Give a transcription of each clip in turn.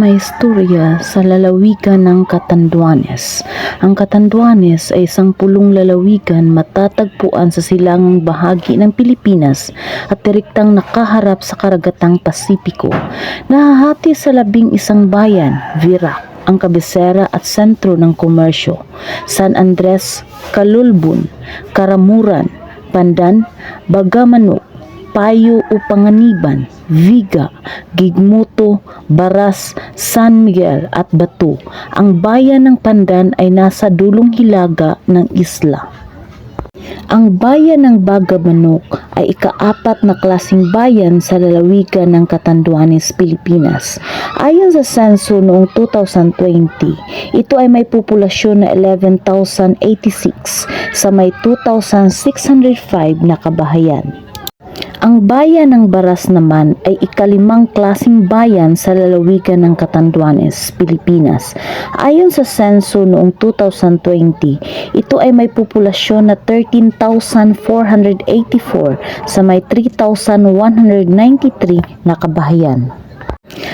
may istorya sa lalawigan ng Catanduanes. Ang Catanduanes ay isang pulong lalawigan matatagpuan sa silangang bahagi ng Pilipinas at direktang nakaharap sa karagatang Pasipiko. Nahahati sa labing isang bayan, Virac, ang kabisera at sentro ng komersyo. San Andres, Calulbon, Karamuran, Pandan, Bagamanok, Payo o Panganiban, Viga, Gigmuto, Baras, San Miguel at Batu. Ang bayan ng Pandan ay nasa dulong hilaga ng isla. Ang bayan ng Bagamanok ay ikaapat na klasing bayan sa lalawigan ng Catanduanes, Pilipinas. Ayon sa senso noong 2020, ito ay may populasyon na 11,086 sa may 2,605 na kabahayan. Ang bayan ng Baras naman ay ikalimang klasing bayan sa lalawigan ng Catanduanes, Pilipinas. Ayon sa senso noong 2020, ito ay may populasyon na 13,484 sa may 3,193 na kabahayan.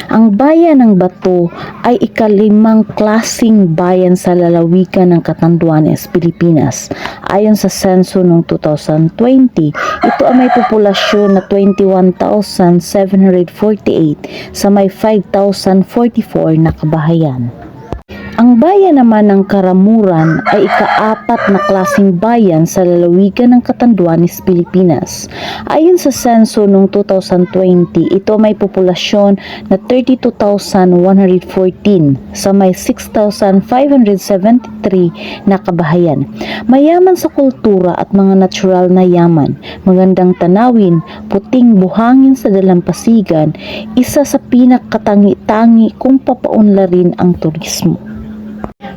Ang bayan ng Bato ay ikalimang klasing bayan sa lalawigan ng Catanduanes, Pilipinas. Ayon sa senso noong 2020, ito ay may populasyon na 21,748 sa may 5,044 na kabahayan. Ang bayan naman ng Karamuran ay ikaapat na klasing bayan sa lalawigan ng Catanduanes, Pilipinas. Ayon sa senso noong 2020, ito may populasyon na 32,114 sa may 6,573 na kabahayan. Mayaman sa kultura at mga natural na yaman, magandang tanawin, puting buhangin sa dalampasigan, isa sa pinakatangi-tangi kung papaunlarin ang turismo.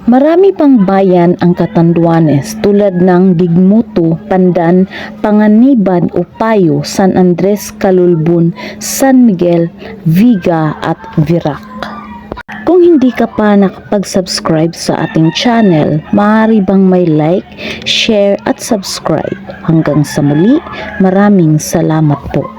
Marami pang bayan ang Catanduanes tulad ng Digmuto, Pandan, Panganiban, Upayo, San Andres, Calulbon, San Miguel, Viga at Virac. Kung hindi ka pa nakapag-subscribe sa ating channel, maaari bang may like, share at subscribe. Hanggang sa muli, maraming salamat po.